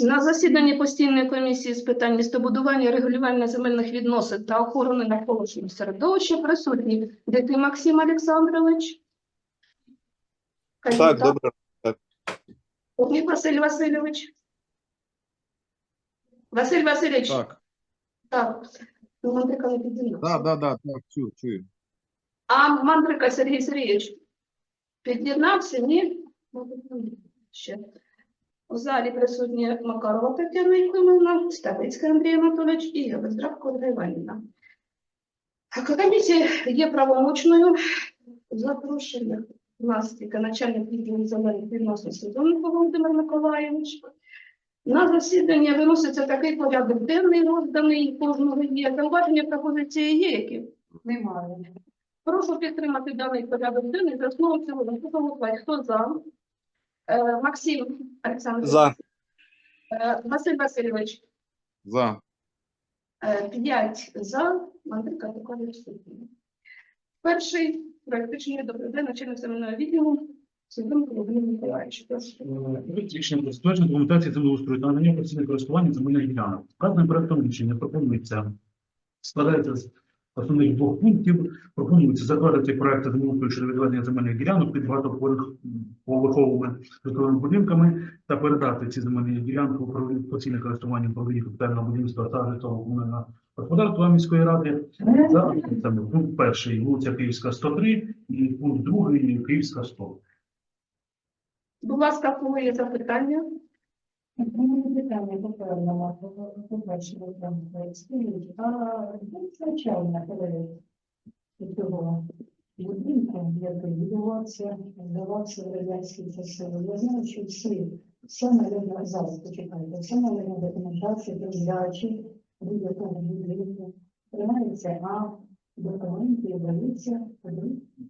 На засіданні постійної комісії з питань містобудування, регулювання земельних відносин та охорони навколишнього середовища присутні Дитий Максим Олександрович. Так, добре. Кухнік Василь Васильович. Василь Васильович. Так, Так. Ну, Мандрика не підіймався. да, да, да, так, чую, чую. А Мандрика Сергій Сергійович під'єднався? Ні? Ні. Ще. У залі присутні Макарова Тетяна Євгенівна, Ставицький Андрій Анатолійович і Євездравко Ольга Іванівна. Комісія є правомочною. Запрошення у нас тільки начальник відділу земельних відносин Сезонников Володимир Миколаївич. На засідання виноситься такий порядок денний, розданий кожного є. Зауваження пропозиції є які? Немає. Прошу підтримати даний порядок денний за основу в цілому. Хто за? Е, Максим Олександрович. За. Е, Василь Васильович. За. Е, П'ять за. Мандрика відсутня. Перший проект рішення до начальник земельного відділу Сидоренко Володимир Миколаївич. Рішення про затвердження документації землеустрою та надання постійне користування земельних ділянок. Вказаним проектом рішення пропонується складається з основних двох пунктів. Пропонується затвердити проект землеустрою щодо відведення земельних ділянок під багатоповерховими житловими будинками та передати ці земельні ділянки у постійне користування управління капітального будівництва та житлового комунального господарства міської ради. За це пункт перший вулиця Київська 103 і пункт другий Київська 100. Будь ласка, кого є запитання? Ну, питання попередньо, по-перше, там стоїть, а звичайно, коли цього будинку, як будувався, здавався в радянські часи, я знаю, що всі, все належно, зараз почекайте, все належно документація до здачі будь-якого будинку, приймається а документи даються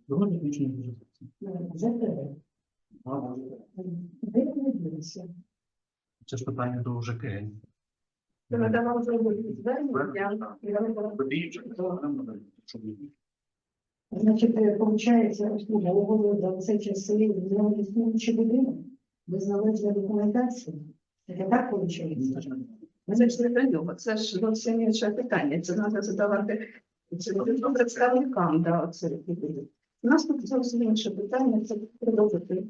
Доволі технічні презентації. ЗТР. А, може, Де вони ділися? Це ж питання до ЖК. Це надавав зробити звернення. не. Значить, е, получається, обслуговували за це часи в існуючий будинок, без належної документації. Це так виходить? Це ж не до нього, це ж зовсім інше питання. Це треба задавати представникам. Да, це, у нас тут зовсім інше питання, це продовжити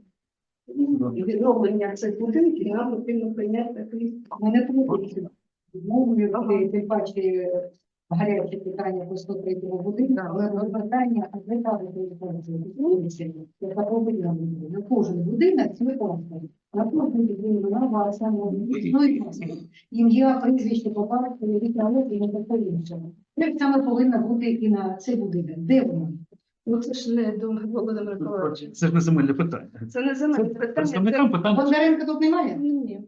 відновлення цих будинків, нам потрібно прийняти такий. Відмовою, коли тим паче гаряче питання по 103 будинку, але розвертання адвокатів вулиці, яка повинна бути на кожен будинок цвітонка. На кожен будинок на вас, ну і ім'я, прізвище, по батькові, від народу і таке інше. Як саме повинна бути і на цей будинок? Де воно? Ну це ж не до Володимира Миколаївича. Це ж не земельне питання. Це не за Це питання. представникам питання. Бондаренка тут немає? Ні, ні.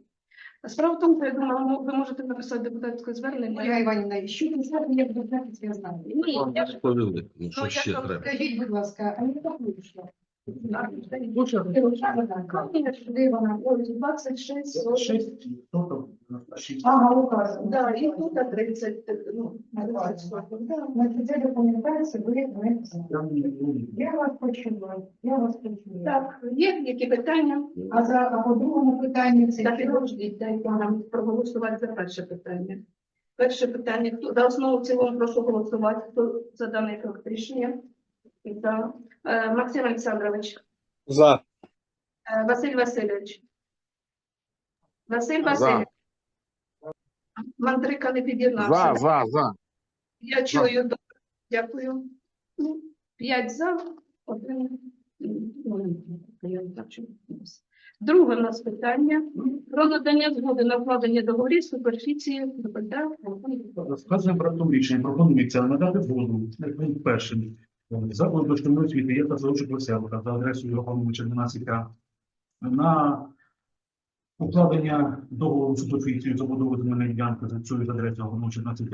Справа в тому, що я думала, ви можете написати депутатське Ольга звернення. Іванівна, що ти знаєш, як депутатів я знаю? Ні, я ж Повели. Ну, що я ще там треба? Скажіть, будь ласка, а яка вийшла? Лучше. Конечно, де вона? Ось 26, 40. Шість, хто там? Шість. Ага, указано. Да, і тут 30, ну, 30 соток, да. Значить, це документація ви не знаєте. Я вас почула, я вас почула. Так, є які питання? А за а по другому питанню це Так, підождіть, дайте нам проголосувати за перше питання. Перше питання, хто за основу в цілому прошу голосувати, хто за даний проект рішення. За. Е, Максим Олександрович, За. е, Василь Васильович. Василь Васильович. Мандрика не під'єднався. За, за, за. Я чую, добре, дякую. Ну, П'ять за, один. Друге у нас питання про надання згоди на вкладення договорів суперфіції ДПД. Сказаним проектом рішення пропонується надати згоду як пункт перший закладу дошкільної освіти є та залучок веселка за адресою Йохановича 12 на укладення договору суперфіцію забудови земельної ділянки за цією адресою Йохановича 12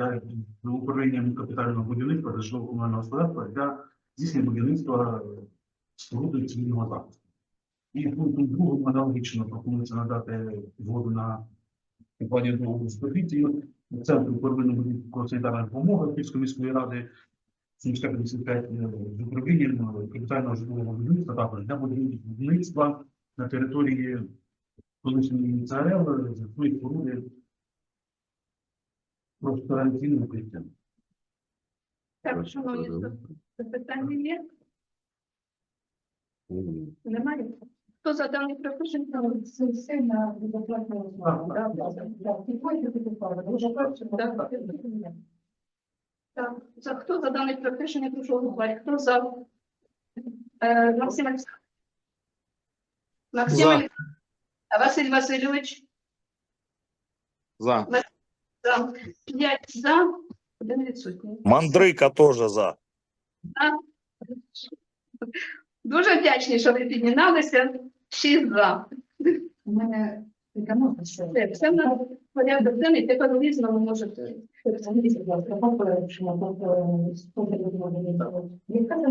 з управлінням капітального будівництва та житлово комунального господарства для здійснення будівництва споруди цивільного захисту. І пунктом другим аналогічно пропонується надати згоду на укладення договору суперфіцію Центру первинної санітарної допомоги Київської міської ради 755 з управлінням капітального житлового будівництва також для будівництва на території колишній ЦРЛ, свої споруди просто карантинне укриття. Так, шановні, запитання є? Немає? Хто за даний пропозицію? Це все на безоплатну да, да. Підходьте, підходьте. Дуже прошу. Так. Так, за хто за даний рішення прошу голосувати? Хто за? Е, Максим Максим Василь Васильович. За. За. П'ять за, один відсутній. Мандрика тоже за. Дуже вдячні, що ви піднімалися. Шість за. У мене така можна ще. Все, все в нас порядок денний, тепер у різному можете. Скажіть, будь ласка, попередження, попередження, 100 Яка це